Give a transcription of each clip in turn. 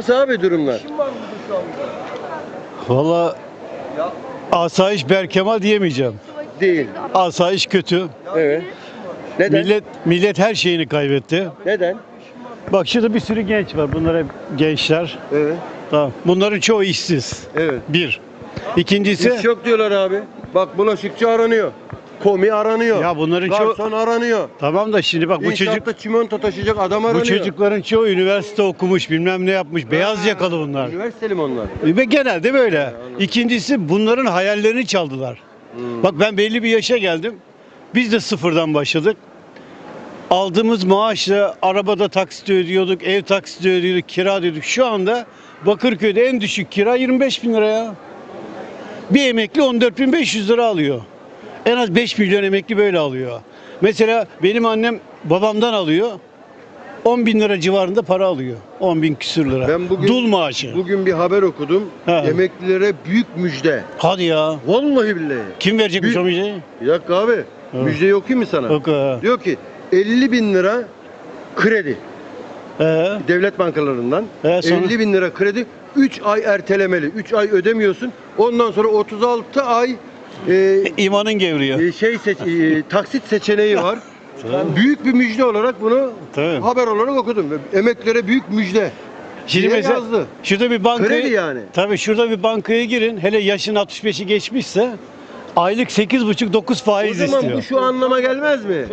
Nasıl abi durumlar? Valla asayiş Berkemal diyemeyeceğim. Değil. Asayiş kötü. Evet. Neden? Millet millet her şeyini kaybetti. Neden? Bak şurada bir sürü genç var. Bunlar hep gençler. Evet. Tamam. Bunların çoğu işsiz. Evet. Bir. İkincisi İş yok diyorlar abi. Bak bulaşıkçı aranıyor. Komi aranıyor. Ya bunların çoğu- Garson aranıyor. tamam da şimdi bak bu çocuk İnşaatta çimento taşıyacak adam aranıyor. bu çocukların çoğu üniversite okumuş, bilmem ne yapmış. Beyaz yakalı bunlar. Üniversiteli mi onlar? Ve genelde böyle. İkincisi bunların hayallerini çaldılar. Hmm. Bak ben belli bir yaşa geldim. Biz de sıfırdan başladık. Aldığımız maaşla arabada taksit ödüyorduk, ev taksiti ödüyorduk, kira ödüyorduk. Şu anda Bakırköy'de en düşük kira 25 bin lira ya. Bir emekli 14.500 lira alıyor. En az 5 milyon emekli böyle alıyor. Mesela benim annem babamdan alıyor. 10 bin lira civarında para alıyor. 10 bin küsür lira. Ben bugün- Dul maaşı. Bugün bir haber okudum. He. Emeklilere büyük müjde. Hadi ya. Vallahi billahi. Kim verecekmiş Büyük- o müjdeyi? Bir dakika abi. Müjdeyi okuyayım mı sana? Yok ha. Diyor ki 50 bin lira kredi Ee, devlet bankalarından. He, sonra? 50 bin lira kredi 3 ay ertelemeli. 3 ay ödemiyorsun. Ondan sonra 36 ay e, imanın gevriyor. e, şey seç, e, taksit seçeneği var. Büyük bir müjde olarak bunu Tabii. haber olarak okudum. Emeklilere büyük müjde. Şimdi diye mesela yazdı. şurada bir bankaya Kredi yani. Tabii şurada bir bankaya girin. Hele yaşın 65'i geçmişse aylık 8,5-9 O faiz zaman istiyor. bu şu anlama gelmez mi?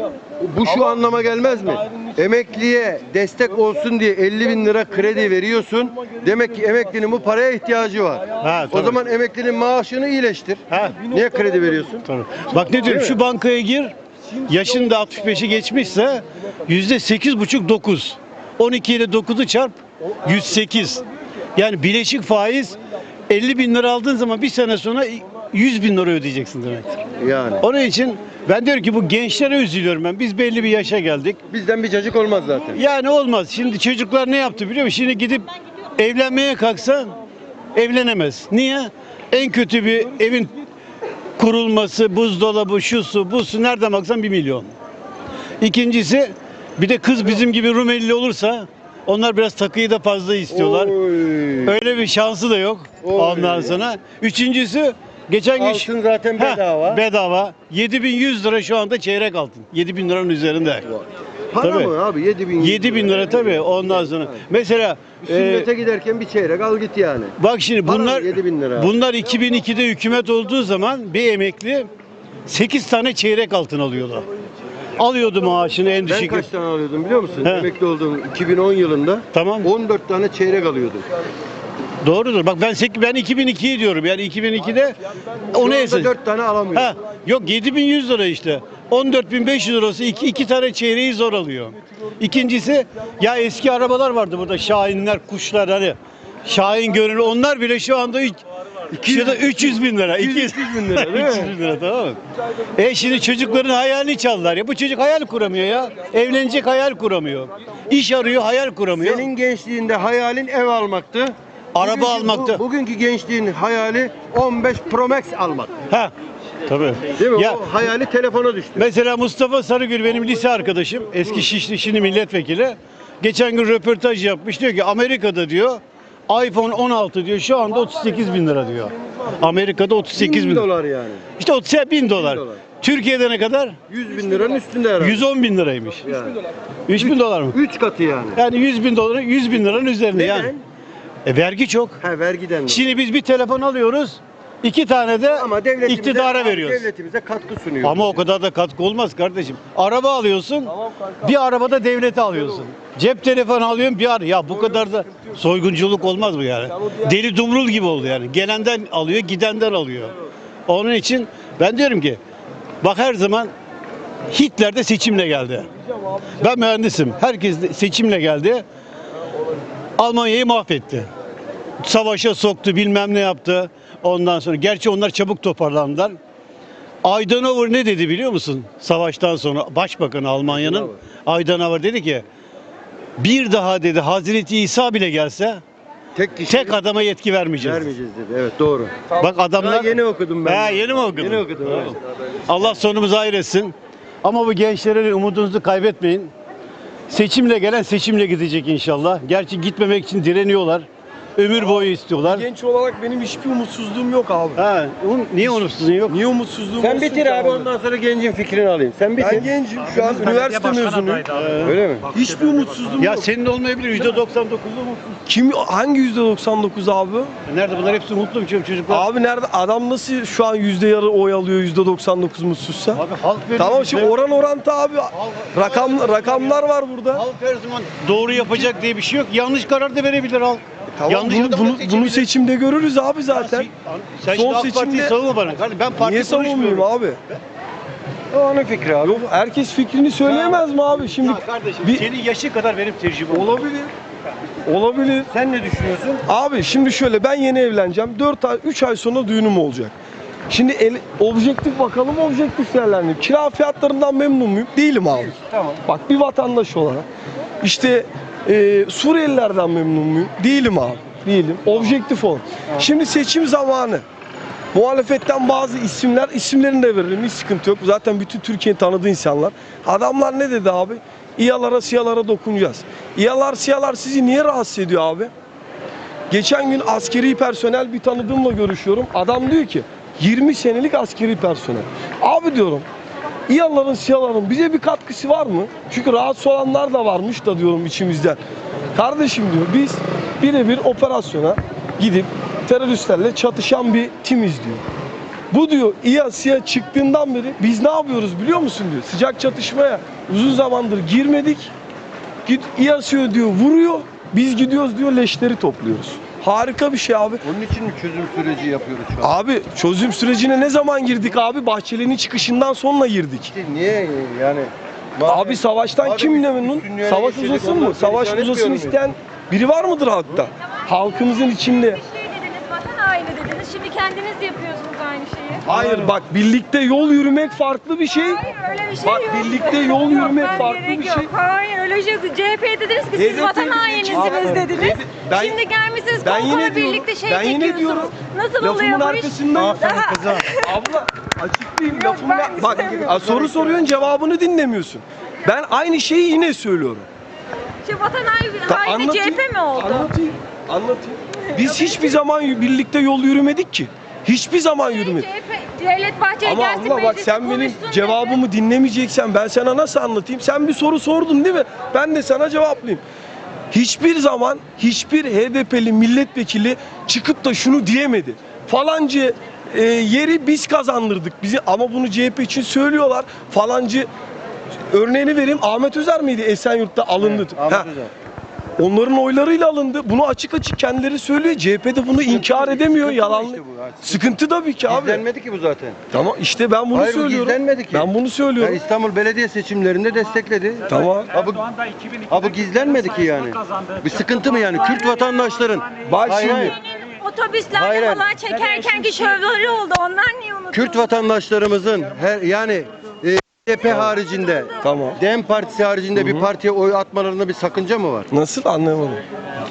Bu şu anlama gelmez mi? Emekliye destek olsun diye 50 bin lira kredi veriyorsun. Demek ki emeklinin bu paraya ihtiyacı var. Ha, O tabii. zaman emeklinin maaşını iyileştir. Ha. Niye kredi veriyorsun? Tabii. Bak ne diyorum şu bankaya gir. Yaşın da 65'i geçmişse yüzde 8,5-9. 12 ile 9'u çarp 108. Yani bileşik faiz 50 bin lira aldığın zaman bir sene sonra 100 bin lira ödeyeceksin demektir. Yani. Onun için ben diyorum ki bu gençlere üzülüyorum ben. Biz belli bir yaşa geldik. Bizden bir cacık olmaz zaten. Yani olmaz. Şimdi çocuklar ne yaptı biliyor musun? Şimdi gidip evlenmeye kalksa evlenemez. Niye? En kötü bir evin kurulması, buzdolabı, şu su, bu su nereden baksan bir milyon. İkincisi bir de kız bizim gibi Rumeli olursa onlar biraz takıyı da fazla istiyorlar. Oy. Öyle bir şansı da yok Oy. ondan sonra. Üçüncüsü geçen gün Altın zaten Heh, bedava. bedava. 7100 lira şu anda çeyrek altın. 7000 liranın üzerinde. Para Tabii. mı abi? 7 bin. 7 bin lira tabii ondan sonra. Mesela e, Sünnete giderken bir çeyrek al git yani. bak şimdi Para bunlar 7 bin lira. bunlar 2002'de hükümet olduğu zaman bir emekli 8 tane çeyrek altın alıyordu. Alıyordu maaşını en Ben düşük. kaç tane alıyordum biliyor musun? He. Emekli olduğum 2010 yılında Tamam. 14 tane çeyrek alıyordum. Doğrudur. Bak ben sek- ben 2002'yi diyorum. Yani 2002'de Şu onu anda esas. 4 tane alamıyorum. Ha, yok 7100 lira işte. 14500 lirası iki, iki tane çeyreği zor alıyor. İkincisi ya eski arabalar vardı burada Şahinler, kuşlar hani. Şahin görünür onlar bile şu anda üç, şurada 300 bin lira. 200 bin lira, değil mi? 300 bin lira tamam mı? E şimdi çocukların hayalini çaldılar ya. Bu çocuk hayal kuramıyor ya. Evlenecek hayal kuramıyor. İş arıyor hayal kuramıyor. Senin gençliğinde hayalin ev almaktı. Araba Bugünkü- almaktı. bu- bugünkü gençliğin hayali 15 Pro Max almak. Ha. Tabii. Değil mi? Ya, O hayali telefona düştü. Mesela Mustafa Sarıgül benim lise arkadaşım. Eski Şişli şimdi milletvekili. Geçen gün röportaj yapmış. Diyor ki Amerika'da diyor iPhone 16 diyor şu anda 38 bin lira diyor. Amerika'da 38 bin, bin dolar yani. İşte 30 bin dolar. dolar. Türkiye'de ne kadar? 100 bin liranın üstünde herhalde. 110 bin liraymış. yani. 3 bin dolar mı? 3 katı yani. Yani 100 bin doları 100 bin liranın üzerinde Neden? yani. E vergi çok. Ha vergiden dolayı. Şimdi biz bir telefon alıyoruz. iki tane de Ama devletimize, iktidara veriyoruz. devletimize katkı sunuyor. Ama o kadar da katkı olmaz kardeşim. Araba alıyorsun, bir arabada devleti alıyorsun. Cep telefonu alıyorsun, bir ara. Ya bu kadar da soygunculuk olmaz bu yani. Deli dumrul gibi oldu yani. Gelenden alıyor, gidenden alıyor. Onun için ben diyorum ki, bak her zaman Hitler de seçimle geldi. Ben mühendisim. Herkes de seçimle geldi. Almanya'yı mahvetti. Savaşa soktu, bilmem ne yaptı. Ondan sonra, gerçi onlar çabuk toparlandılar. Adenauer ne dedi biliyor musun? Savaştan sonra Başbakan Almanya'nın Adenauer dedi ki bir daha dedi Hazreti İsa bile gelse tek kişi tek adama yetki vermeyeceğiz. vermeyeceğiz dedi. Evet doğru. Bak adamlar Daha yeni okudum ben. Ha, yeni mi okudun? Yeni okudum. Tamam. evet. Allah sonumuzu hayır etsin. Ama bu gençlere umudunuzu kaybetmeyin. Seçimle gelen seçimle gidecek inşallah. Gerçi gitmemek için direniyorlar. Ömür boyu istiyorlar. Genç olarak benim hiçbir umutsuzluğum yok abi. Ha, un- niye umutsuzluğun yok? Niye umutsuzluğum Sen olsun bitir ki abi ondan sonra gencin fikrini alayım. Sen bitir. Ben gencim şu an üniversite mezunuyum. Öyle mi? Hiçbir umutsuzluğum Ya yok. senin de olmayabilir. %99'u mutsuz. Kim hangi yüzde 99 abi? Nerede bunlar hepsi mutlu biçim çocuklar. Abi nerede adam nasıl şu an yüzde yarı oy alıyor yüzde 99 mutsuzsa? Abi halk veriyor Tamam bize. şimdi oran orantı abi. Rakam rakamlar var burada. Halk her zaman doğru yapacak diye bir şey yok. Yanlış karar da verebilir halk. Tamam Yanlış bunu, adamı bunu, seçebilir. bunu seçimde görürüz abi zaten. Sen Son şimdi AK Parti'yi seçimde- savunma bana. Kardeşim Ben parti Niye savunmayayım konuşmuyorum. abi? O onun fikri abi. Yok herkes fikrini söyleyemez mi abi? Şimdi Ya kardeşim bir- senin yaşın kadar benim tecrübem. var. olabilir. Olabilir. Sen ne düşünüyorsun? Abi şimdi şöyle ben yeni evleneceğim. 4 ay 3 ay sonra düğünüm olacak. Şimdi el, objektif bakalım objektif değerlendireyim. Kira fiyatlarından memnun muyum? Değilim abi. Tamam. Bak bir vatandaş olarak. İşte e, Suriyelilerden memnun muyum? Değilim abi. Değilim. Objektif ol. Şimdi seçim zamanı. Muhalefetten bazı isimler, isimlerini de veririm hiç sıkıntı yok. Zaten bütün Türkiye'nin tanıdığı insanlar. Adamlar ne dedi abi? İyalara siyalara dokunacağız. İyalar siyalar sizi niye rahatsız ediyor abi? Geçen gün askeri personel bir tanıdığımla görüşüyorum. Adam diyor ki 20 senelik askeri personel. Abi diyorum İyaların, siyaların bize bir katkısı var mı? Çünkü rahatsız olanlar da varmış da diyorum içimizden. Kardeşim diyor biz birebir operasyona gidip teröristlerle çatışan bir timiz diyor. Bu diyor İYA SİYA çıktığından beri biz ne yapıyoruz biliyor musun diyor. Sıcak çatışmaya uzun zamandır girmedik. Git İYA SİYA diyor vuruyor. Biz gidiyoruz diyor leşleri topluyoruz. Harika bir şey abi. Onun için mi çözüm süreci yapıyoruz şu an? Abi çözüm sürecine ne zaman girdik abi? Bahçeli'nin çıkışından sonra girdik. İşte niye yani? Abi savaştan Abi kim memnun? üstünlüğe Savaş uzasın mı? Savaş uzasın isteyen biri var mıdır halkta? Halkımızın içinde. Bir şey dediniz, vatan haini dediniz. Şimdi kendiniz de yapıyorsunuz aynı şeyi. Hayır bak birlikte yol yürümek farklı bir şey. Hayır öyle bir şey Bak, yok. birlikte yol yürümek Ben farklı gerek bir yok. şey. Hayır öyle bir şey yok. CHP dediniz ki siz HDP vatan Aferin. dediniz. Ben- Şimdi gelmişsiniz ben kol yine kola diyorum, birlikte şey ben yine çekiyorsunuz. diyorum. Nasıl Lafımın oluyor bu iş? arkasındayım. Daha- Abla açıklayayım Yok, lafımı. ben Bak istemiyorum. a, soru soruyorsun cevabını dinlemiyorsun. Ben aynı şeyi yine söylüyorum. Şey, vatan haini, Ta- haini CHP mi oldu? Anlatayım. Anlatayım. Biz hiçbir zaman y- birlikte yol yürümedik ki. Hiçbir zaman yürümedik. CHP, Devlet Bahçeli Ama gelsin abla bak sen benim konuşsun dedi. cevabımı dinlemeyeceksen ben sana nasıl anlatayım? Sen bir soru sordun değil mi? Ben de sana cevaplayayım. Hiçbir zaman hiçbir HDP'li milletvekili çıkıp da şunu diyemedi. Falancı e, yeri biz kazandırdık bizi ama bunu CHP için söylüyorlar. Falancı örneğini vereyim Ahmet Özer miydi Esenyurt'ta alındı. Ahmet Ha, Özer. Onların oylarıyla alındı. Bunu açık açık kendileri söylüyor. CHP de bunu inkar edemiyor. Sıkıntı Yalan. işte bu, ha, sıkıntı. Tabii ki abi. Gizlenmedi ki bu zaten. Tamam işte ben bunu Hayır bu söylüyorum. gizlenmedi ki. Ben bunu Yani söylüyorum. İstanbul Belediye seçimlerinde destekledi. Tamam. Ha bu, ha bu gizlenmedi ki yani. Bir sıkıntı mı yani? Kürt vatandaşların. Bak Hayır, şimdi. hayır. Otobüslerde Hayır, hayır. falan çekerken ki şovları oldu. Onlar niye unutuldu? Kürt vatandaşlarımızın her yani HDP haricinde, Tamam. DEM Partisi haricinde bir partiye oy atmalarında bir sakınca mı var? Nasıl anlamadım.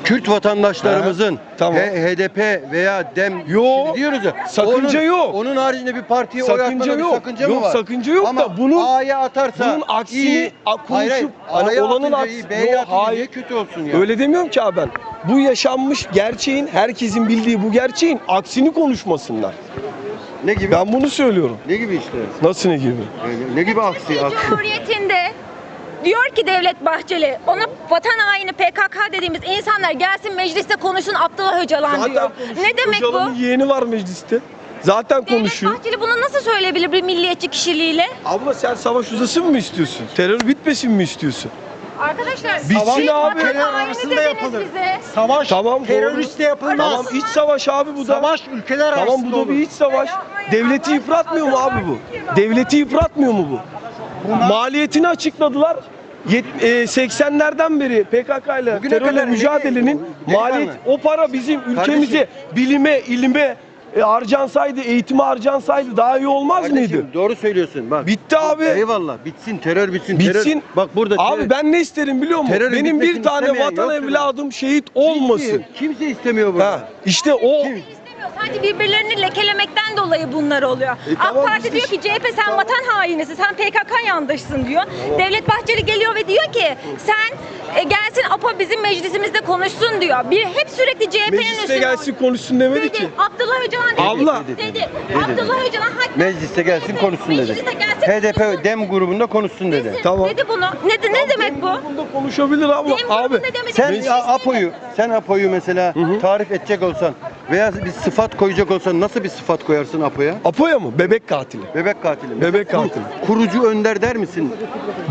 Kürt vatandaşlarımızın Ha, tamam. H- HDP veya DEM Yo, şimdi diyoruz ya. sakınca onun, yok. Onun haricinde bir partiye oy Sakınca atmada yok. bir sakınca Yok, mı var? sakınca yok Ama da bunun- A'ya atarsa bunun aksini iyi, a- hayır, hayır, konuşup A'ya olanın atınca aks- iyi, B'ye Yo, atınca hayır. niye kötü olsun ya? Öyle demiyorum ki abi ben. Bu yaşanmış gerçeğin, herkesin bildiği bu gerçeğin aksini konuşmasınlar. Ne gibi? Ben bunu söylüyorum. Ne gibi işte? Nasıl ne gibi? Yani ne gibi aksi? Türkiye aksi? Cumhuriyeti'nde diyor ki Devlet Bahçeli ona vatan haini PKK dediğimiz insanlar gelsin mecliste konuşsun Abdullah Öcalan diyor. konuşuyor. Ne demek Öcalan'ın bu? yeğeni var mecliste. Zaten Devlet konuşuyor. Bahçeli bunu nasıl söyleyebilir bir milliyetçi kişiliğiyle? Abla sen savaş uzasın mı istiyorsun? Terör bitmesin mi istiyorsun? Arkadaşlar Bitsin siz abi. Terör arasında yapılır. bize. Savaş Tamam teröristle yapılmaz. Tamam iç savaş abi bu da. Savaş ülkeler Tamam arasında bu da bir iç savaş. Devleti yıpratmıyor mu abi bu? Devleti yıpratmıyor mu bu? Maliyetini açıkladılar. Yet- e, 80'lerden beri PKK ile terörle mücadelenin maliyet o para bizim ülkemize bilime, ilime e, harcansaydı, eğitime harcansaydı daha iyi olmaz Kardeşim, mıydı? Doğru söylüyorsun bak. Bitti abi. Eyvallah. Bitsin terör bitsin. Bitsin. Terör. Bak burada Abi ben ne isterim biliyor musun? Terörün Benim bir bitmesini tane istemeyen vatan yoktur. evladım şehit olmasın. Kimse istemiyor burada. Ha, işte o Kim? Sadece birbirlerini lekelemekten dolayı bunlar oluyor. E tamam, AK Parti biz diyor ki CHP sen vatan hainisin, sen PKK yandaşsın diyor. Devlet Bahçeli geliyor ve diyor ki sen e, gelsin APO bizim meclisimizde konuşsun diyor. Bir hep sürekli CHP'nin Mecliste üstüne gelsin konuşsun demedi dedi. ki. Abdullah Öcalan Abla. dedi. Dedi, dedi. dedi. Abdullah Öcalan hatta Mecliste gelsin konuşsun dedi. Mecliste gelsin konuşsun HDP dem grubunda konuşsun dedi. dedi. Tamam. Dedi bunu. Ne, ne demek bu? Bunda konuşabilir abla. Benim Abi. Sen Mecliste Apo'yu, sen Apo'yu mesela tarif edecek olsan veya bir sıfat koyacak olsan nasıl bir sıfat koyarsın Apo'ya? Apo'ya mı? Bebek katili. Bebek katili. mi? Bebek katili. Kurucu önder der misin?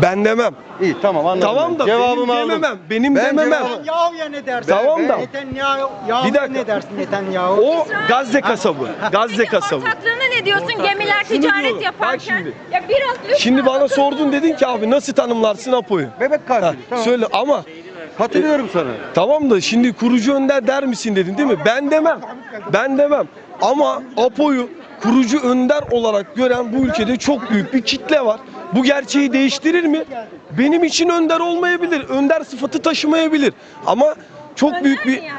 Ben demem. İyi tamam anladım. Tamam ben. da Cevabımı benim aldım. dememem. Benim Ben dememem. cevabı- Netanyahu'ya ne dersin? Tamam da. Netanyahu Bir dakika. ne dersin Netanyahu? O Gazze kasabı. Gazze Peki kasabı. ortaklığına ne diyorsun gemiler Şunu ticaret diyorum, bak yaparken? şimdi. Ya biraz lütfen Şimdi bana sordun dedin ki abi nasıl tanımlarsın Apo'yu? Bebek Ha, katili. Tamam. Söyle ama Katılıyorum sana. tamam da şimdi kurucu önder der misin dedin değil mi? Ben demem. Ben demem. Ama Apo'yu kurucu önder olarak gören bu ülkede çok büyük bir kitle var. Bu gerçeği değiştirir mi? Benim için önder olmayabilir. Önder sıfatı taşımayabilir. Ama çok büyük bir Yani.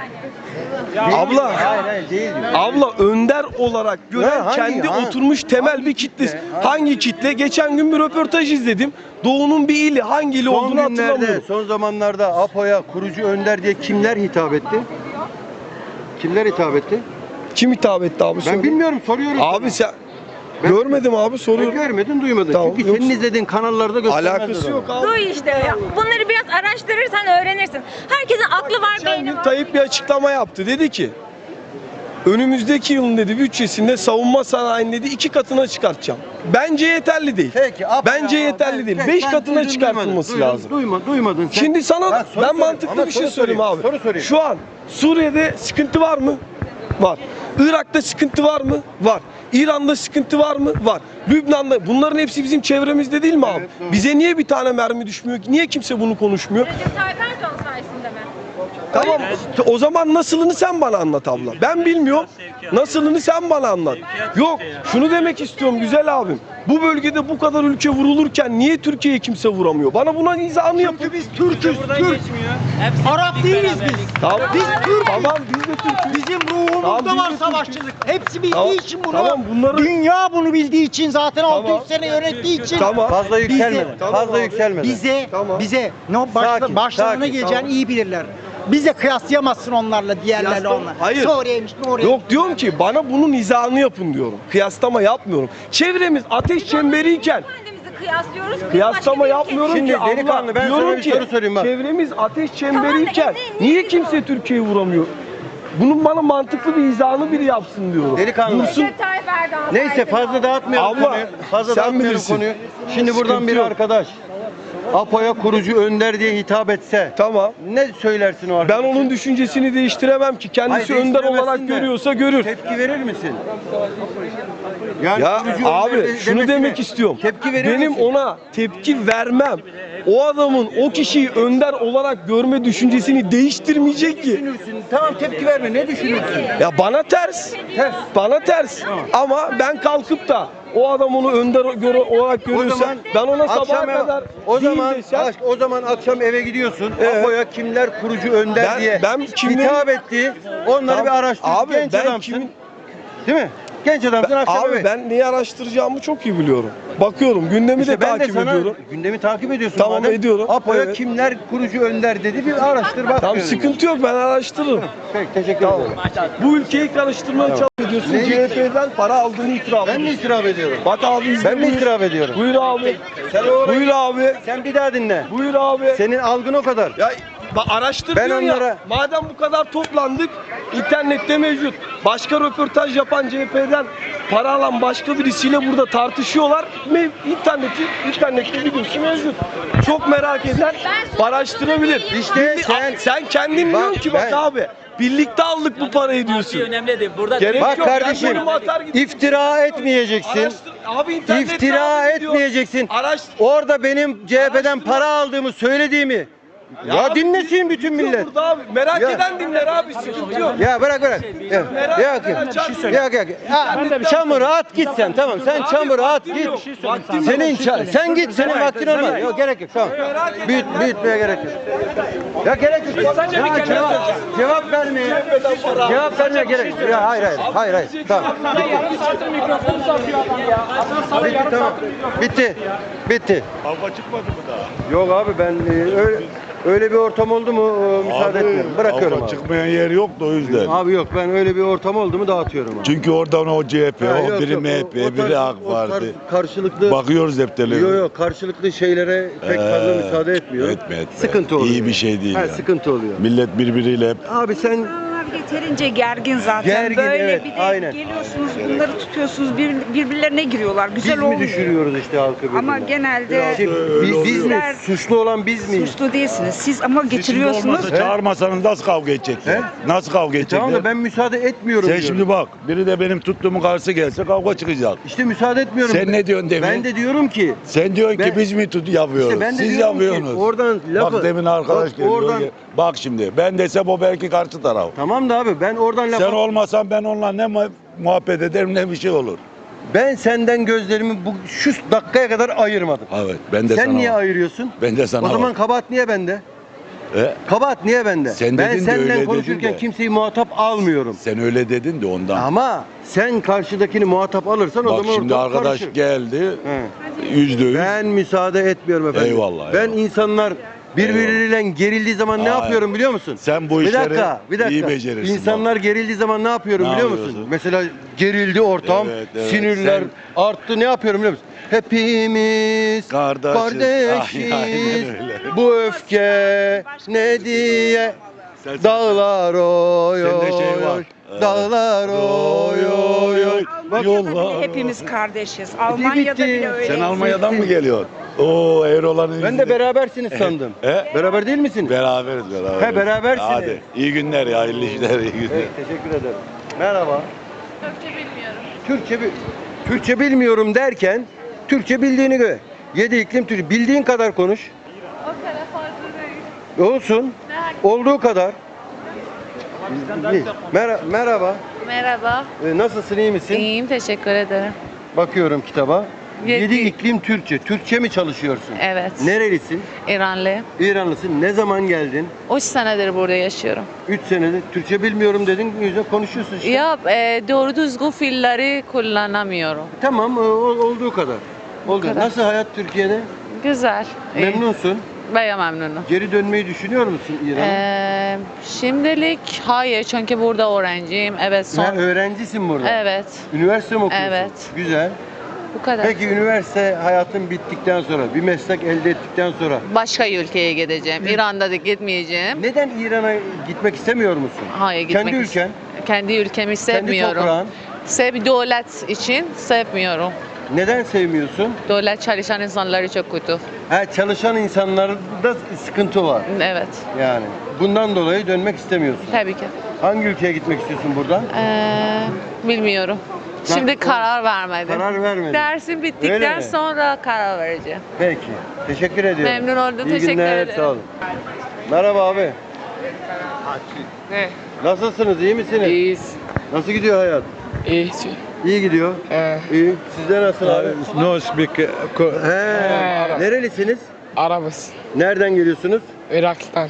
Abla Hayır hayır değil diyor. Abla önder olarak gören Ha, hangi- kendi ha- oturmuş temel bir kitlesi. Hangi kitle? Geçen gün bir röportaj izledim. Doğu'nun bir ili hangi ili Son olduğunu günlerde, hatırlamıyorum. son zamanlarda Apo'ya kurucu önder diye kimler hitap etti? Kimler hitap etti? Kim hitap etti abi? Ben söyle. bilmiyorum soruyorum. Abi sen Ben- görmedim abi Ben soruyorum. görmedin duymadın. Tamam, Çünkü yoksa- senin izlediğin kanallarda göstermezler Alakası onu. yok abi. Duy işte ya. Bunları araştırırsan öğrenirsin. Herkesin aklı var, Geçen beyni gün var. Tayyip bir açıklama yaptı. Dedi ki önümüzdeki yılın dedi bütçesinde savunma sanayini dedi iki katına çıkartacağım. Bence yeterli değil. Peki, Bence yeterli Ben- değil. ben- Beş sen katına duydun, çıkartılması duymadın, lazım. Duyma, duymadın sen. Şimdi sana Ben ben, soru mantıklı ama bir şey soru söyleyeyim sorayım, abi. soru sorayım. Şu an Suriye'de sıkıntı var mı? Var. Irak'ta sıkıntı var mı? Var. İran'da sıkıntı var mı? Var. Lübnan'da bunların hepsi bizim çevremizde değil mi abi? Evet, doğru. Bize niye bir tane mermi düşmüyor ki? Niye kimse bunu konuşmuyor? Recep Tayyip Erdoğan? Tamam. O zaman nasılını sen bana anlat abla. Ben bilmiyorum. Nasılını sen bana anlat. Yok. Şunu demek istiyorum güzel abim. Bu bölgede bu kadar ülke vurulurken niye Türkiye'ye kimse vuramıyor? Bana buna izahını yapın. Çünkü biz Türk'üz, Türk. Arap değiliz biz. Tamam. Biz Türk'üz. Tamam biz de Türk'üz. Bizim ruhumuzda Tamam, var savaşçılık. Hepsi bildiği Tamam, için bunu. tamam, bunları- Dünya bunu bildiği için zaten Tamam. 600 sene yönettiği için. Tamam. Fazla yükselmeden. Tamam fazla yükselmeden. Bize, Tamam. bize ne başla, Sakin, başlarına sakin, geleceğini tamam. iyi bilirler. Bize kıyaslayamazsın onlarla, diğerlerle Kıyaslam- onlar. Hayır. Suriye'ymiş, Nuriye'miş. Yok diyorum ki bana bunun izahını yapın diyorum. Kıyaslama yapmıyorum. Çevremiz ateş çemberiyken Kendimizi kıyaslıyoruz. Kıyaslama başka bir yapmıyorum Şimdi ki abla. delikanlı, ben sana diyorum bir ki soru sorayım bak. çevremiz ateş çemberiyken Tamam ne- niye kimse Türkiye'yi vuramıyor? Bunun bana mantıklı bir izahını biri yapsın diyorum. Delikanlı. Dursun. Recep Tayyip Erdoğan Neyse fazla dağıtmayalım Abla, konuyu. Fazla sen dağıtmayalım bilirsin. konuyu. Şimdi buradan Sıkıntı bir yok. arkadaş Apo'ya kurucu önder diye hitap etse Tamam. ne söylersin o Ben arkadaşa? onun düşüncesini değiştiremem ki. Kendisi Hayır, önder değiştiremezsin olarak de. görüyorsa görür. Tepki verir misin? Yani Ya abi şunu demek istiyorum. Tepki Benim ona tepki vermem. O adamın o kişiyi önder olarak görme düşüncesini değiştirmeyecek ki. düşünürsün. Tamam tepki verme. Ne düşünürsün? Ya bana ters. Ters. Bana ters. Ama ben kalkıp da o adam onu önder göre, olarak görüyorsa ben ona sabaha akşam ev- kadar o değil zaman desem, aşk- o zaman akşam eve gidiyorsun. Evet. Apo'ya kimler kurucu önder Ben- diye ben kimleri- hitap etti. Onları Tamam. bir araştır. Abi Genç ben adamsın. kimin Değil mi? Genç adamsın akşam Abi eve. ben neyi araştıracağımı çok iyi biliyorum. Bakıyorum gündemi İşte de ben de takip sana ediyorum. gündemi takip ediyorsun. Tamam, madem. ediyorum. Apo'ya Evet. kimler kurucu önder dedi bir araştır bak. Tamam sıkıntı yok ben araştırırım. Peki teşekkür ederim. Bu ülkeyi karıştırmaya çalışıyorsun. Neyi? CHP'den para aldığını itiraf Ben mi ediyorsun. itiraf ediyorum? Bak abi Ben mi itiraf ediyorum? Buyur abi. Sen Buyur abi. Sen bir daha dinle. Buyur abi. Senin algın o kadar. Ya bak araştır Ben diyorsun onlara- ya. Madem bu kadar toplandık, internette mevcut. Başka röportaj yapan CHP'den para alan başka birisiyle burada tartışıyorlar. Me- İnterneti, internette videosu mevcut. Çok merak eden araştırabilir. İşte Birli- sen- sen kendin Bak, diyorsun ki bak ben- abi. Birlikte aldık bu parayı diyorsun. önemli değil. Burada Gerek Bak yok. Kardeşim iftira etmeyeceksin. Araştır- Abi internette İftira diyor. etmeyeceksin. Araştır. Orada benim CHP'den para aldığımı söylediğimi Ya dinlesin bütün millet. Burada abi merak Ya. eden dinler abi sıkıntı yok. Ya bırak bırak. Ya, Merak yok eden açar dinler. Yok yok. Ha, çamuru at git sen tamam. Sen çamuru at vaktim git. yok. Senin sen git senin vaktin olmaz. Yok gerek yok tamam. Büyüt büyütmeye gerek yok. Ya gerek yok. Ya, cevap, cevap vermeye. Cevap vermeye gerek yok. Ya hayır hayır. Hayır hayır. Tamam. Bitti tamam. Bitti. Bitti. Kavga çıkmadı mı daha? Yok abi ben e, öyle, öyle bir ortam oldu mu e, müsaade etmiyorum. Bırakıyorum abi. çıkmayan yer yoktu o yüzden. Abi yok ben öyle bir ortam oldu mu dağıtıyorum abi. Çünkü oradan o CHP, Ha, o yok, biri yok, MHP, o- o biri tarz- AK o tarz Parti. Karşılıklı Bakıyoruz hep. Yok yok karşılıklı şeylere pek fazla Ee, müsaade etmiyorum. etme, etme. Sıkıntı oluyor. İyi bir şey değil Ha, yani. sıkıntı oluyor. Millet birbiriyle hep Abi sen Yeterince gergin zaten. Gergin, Böyle evet, bir de aynen. geliyorsunuz bunları tutuyorsunuz bir, birbirlerine giriyorlar. Güzel biz mi olmuyor. düşürüyoruz işte halkı birbirine? Ama genelde Şimdi biz, biz mi? Suçlu olan biz miyiz? suçlu değilsiniz. Siz ama getiriyorsunuz. olmasa çağırmasanız nasıl kavga edecekler? He? Nasıl kavga edecekler? Tamam da ben müsaade etmiyorum Sen diyorum. şimdi bak, biri de benim tuttuğumun karşısı gelse kavga çıkacak. İşte müsaade etmiyorum. Sen ne diyorsun demin? Ben de diyorum ki Sen diyorsun Ben- ki biz mi tut yapıyoruz? İşte ben de Siz diyorum ki yapıyorsunuz. oradan lafı- Bak demin arkadaş Bak geliyor. oradan- Bak şimdi ben desem o belki karşı taraf. tamam da abi ben oradan laf Sen olmasan ben onunla ne mu- muhabbet ederim ne bir şey olur. ben senden gözlerimi bu şu dakikaya kadar ayırmadım. Evet ben de Sen sana niye var. ayırıyorsun? Ben de sana o zaman var. kabahat niye bende? E, Kabahat niye bende? Sen ben dedin de öyle seninle dedin konuşurken de. kimseyi muhatap almıyorum. sen öyle dedin de ondan. Ama sen karşıdakini muhatap alırsan o Bak zaman şimdi ortalık arkadaş karışır. geldi. He. Yüzde yüz. Ben müsaade etmiyorum efendim. Eyvallah, Ben eyvallah. insanlar birbirleriyle gerildiği zaman ne Aa, yapıyorum biliyor musun? Sen bu bir işleri dakika, bir dakika. iyi becerirsin. İnsanlar gerildiği zaman ne yapıyorum Ne biliyor musun? yapıyorsun? Mesela gerildi ortam, Evet, evet. sinirler arttı. Ne yapıyorum biliyor musun? Hepimiz Kardeşiz. kardeşiz. Aynen öyle. Bu öfke ne diye Sen- dağlar oy Sende oy şey var. oy. Dağlar oy oy oy. Bak Yollar. bile hepimiz kardeşiz. Almanya'da bile öyle. Sen Almanya'dan mı geliyorsun? Oo Erol'un ben de berabersiniz sandım. He? Beraber değil misiniz? Beraberiz beraberiz. He, berabersiniz. Hadi iyi günler ya hayırlı işler iyi günler. Evet, teşekkür ederim. Merhaba. Türkçe bilmiyorum. Türkçe, bi- Türkçe bilmiyorum derken Türkçe bildiğini göre. Yedi iklim Türkçe. Bildiğin kadar konuş. O kadar fazla değil. Olsun. Olduğu kadar. Mer- merhaba. Merhaba. Ee, nasılsın iyi misin? İyiyim, teşekkür ederim. Bakıyorum kitaba. Yedi- Yedi iklim Türkçe. Türkçe mi çalışıyorsun? Evet. Nerelisin? İranlı. İranlısın. Ne zaman geldin? 3 senedir burada yaşıyorum. 3 senedir. Türkçe bilmiyorum dedin. Yüzden konuşuyorsun işte. Ya e, doğru düzgün fiilleri kullanamıyorum. Tamam, e, ol- olduğu kadar. Oldu. kadar. Nasıl hayat Türkiye'de? Güzel. iyi. Baya memnunum. Geri dönmeyi düşünüyor musun İran'a? E, şimdilik hayır çünkü burada öğrenciyim. Evet Ha, son. öğrencisin burada. Evet. Üniversite mi okuyorsun? Evet. Güzel. Bu kadar. Peki üniversite hayatın bittikten sonra, bir meslek elde ettikten sonra Başka ülkeye gideceğim. İran'da da gitmeyeceğim. neden İran'a gitmek istemiyor musun? Hayır gitmek Kendi ülken, Kendi ülkemi kendi sevmiyorum. toprağın. Sev devlet için sevmiyorum. Neden sevmiyorsun? Devlet çalışan insanları çok kötü. Ha, çalışan insanlarda sıkıntı var Evet. yani. Bundan dolayı dönmek istemiyorsun. Tabii ki. Hangi ülkeye gitmek istiyorsun buradan? Ee, bilmiyorum. Şimdi karar vermedim. Karar vermedin. Dersim Öyle bittikten mi? sonra karar vereceğim. Peki. Teşekkür ediyorum. Memnun oldum, İyi teşekkür günler, ederim. Sağ olun. Merhaba abi. Ne? Nasılsınız? iyi misiniz? İyiyiz. Nasıl gidiyor hayat? İyi. İyi gidiyor. Ee, İyi. Sizde nasıl abi? No speak. He. Nerelisiniz? Arabız. Nereden geliyorsunuz? Irak'tan.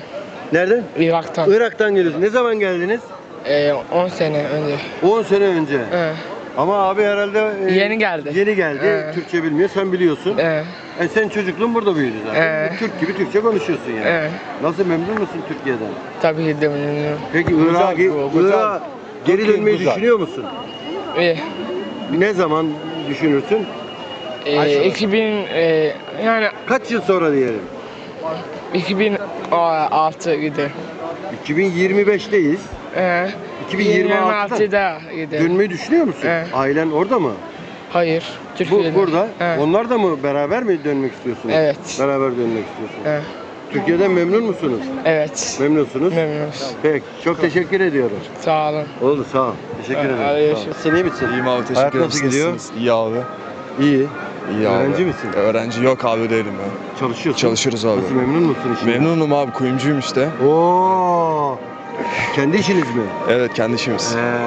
Nereden? Irak'tan. Irak'tan geliyorsunuz. Ne zaman geldiniz? Ee, 10 sene önce. 10 sene önce. Ee, Ama abi herhalde e, Yeni geldi. Yeni geldi. Ee. Türkçe bilmiyor. Sen biliyorsun. ee, E sen çocukluğun burada büyüdü zaten. Ee. Türk gibi Türkçe konuşuyorsun yani. ee. Nasıl memnun musun Türkiye'den? Tabii ki de memnunum. Peki Irak'a. Irak'a geri dönmeyi güzel. düşünüyor musun? İyi. Ne zaman düşünürsün? Ee, 2000 ee, yani Kaç yıl sonra diyelim? 2006 gider. 2025'teyiz. Ee, 2026'da 2026'da gider. dönmeyi düşünüyor musun? Evet. Ailen orada mı? Hayır. Bu Türkiye'de. burada. Evet. Onlar da mı beraber mi dönmek istiyorsunuz? Evet. Beraber dönmek istiyorsunuz. Evet. Türkiye'den memnun musunuz? Evet. Memnunsunuz. Memnunuz. Peki. Çok teşekkür ediyorum. Sağ olun. Oldu sağ ol. Teşekkür ederim. hadi Sağ ol. görüşürüz. Sen iyi misin? İyiyim abi teşekkür Hayat ederim. nasıl gidiyor? Nasılsınız? İyi abi. İyi. İyi abi. Öğrenci misin? Öğrenci yok abi değilim ya. Çalışıyorsun. Çalışırız abi. Nasıl memnun musun işinden? Memnunum abi kuyumcuyum işte. Oo. Kendi işiniz mi? Evet kendi işimiz. Ee,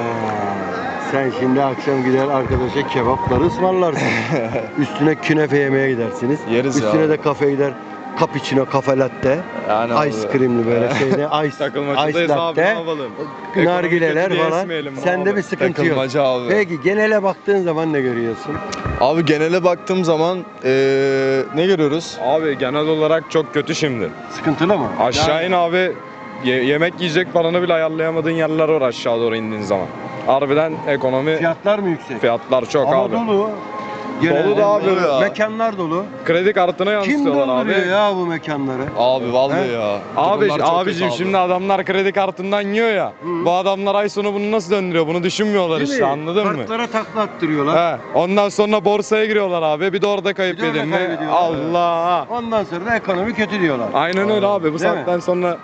sen şimdi akşam gider arkadaşa kebapları ısmarlarsın. Üstüne künefe yemeye gidersiniz. Yeriz ya. Üstüne de kafeye gider cappuccino, kafe latte, Yani ice creamli böyle şeyde ice, Takılmacadayız ice abi ne latte, yapalım? nargileler Ekonomi kötü diye falan. esmeyelim Sende abi. bir sıkıntı yok. Takılmaca abi. Peki genele baktığın zaman ne görüyorsun? Abi genele baktığım zaman eee, ne görüyoruz? Abi genel olarak çok kötü şimdi. Sıkıntılı mı? Aşağı in abi ye- yemek yiyecek paranı bile ayarlayamadığın yerler var aşağı doğru indiğin zaman. Harbiden ekonomi Fiyatlar mı yüksek? fiyatlar çok abi. Dolu. Dolu da abi. ya. Mekanlar dolu. Kredi kartına Kim yansıtıyorlar dolduruyor abi. ya bu mekanları? Abi vallahi He? ya. Abi çok abicim kötü abi. şimdi adamlar kredi kartından yiyor ya. Bu adamlar ay sonu bunu nasıl döndürüyor? Bunu düşünmüyorlar Değil işte mi? anladın mı? Kartlara takla attırıyorlar. He. Ondan sonra borsaya giriyorlar abi. Bir de orada kayıp Bir de orada yedin mi? kaybediyorlar. Allah. Ondan sonra da ekonomi kötü diyorlar. Aynen öyle abi. Bu Değil mi? saatten sonra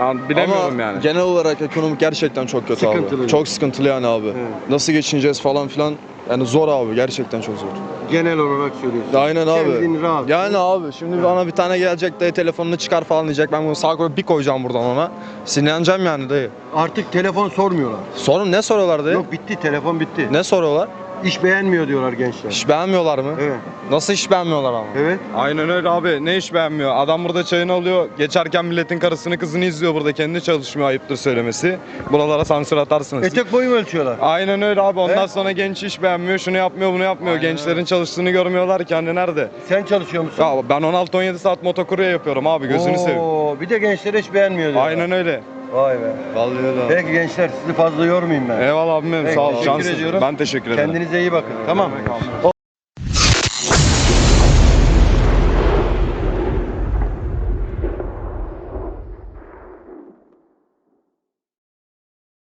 Ya bilemiyorum Ama yani. genel olarak ekonomik gerçekten çok kötü Sıkıntılı. abi. Çok sıkıntılı yani abi. Nasıl geçineceğiz falan filan. Yani zor abi gerçekten çok zor. Genel olarak söylüyorsun. Aynen abi. Kendin rahat. Yani abi şimdi bana bir tane gelecek dayı telefonunu çıkar falan diyecek. Ben bunu sağ koyup bir koyacağım buradan ona. Sinirleneceğim yani dayı. Artık telefon sormuyorlar. Sorun ne soruyorlar dayı? Yok bitti telefon bitti. Ne soruyorlar? İş beğenmiyor diyorlar gençler. İş beğenmiyorlar mı? Evet. Nasıl iş beğenmiyorlar ama? Evet. Aynen öyle abi. Ne iş beğenmiyor? Adam burada çayını alıyor. Geçerken milletin karısını kızını izliyor burada. Kendi çalışmıyor ayıptır söylemesi. Buralara sansür atarsınız. Etek boyu mu ölçüyorlar? Aynen öyle abi. Ondan He? sonra genç iş beğenmiyor. Şunu yapmıyor, bunu yapmıyor. Aynen Gençlerin çalıştığını görmüyorlar ki. Hani nerede? Sen çalışıyor musun? Ya ben 16-17 saat motokurye yapıyorum abi. Gözünü seveyim. Oo, Bir de gençler hiç beğenmiyor diyorlar. Aynen öyle. Vay be. Vallahi öyle abi. Peki gençler sizi fazla yormayayım ben. Eyvallah abim benim. Peki, Sağ ol. teşekkür ediyorum. Ben teşekkür ederim. Kendinize iyi bakın. Tamam.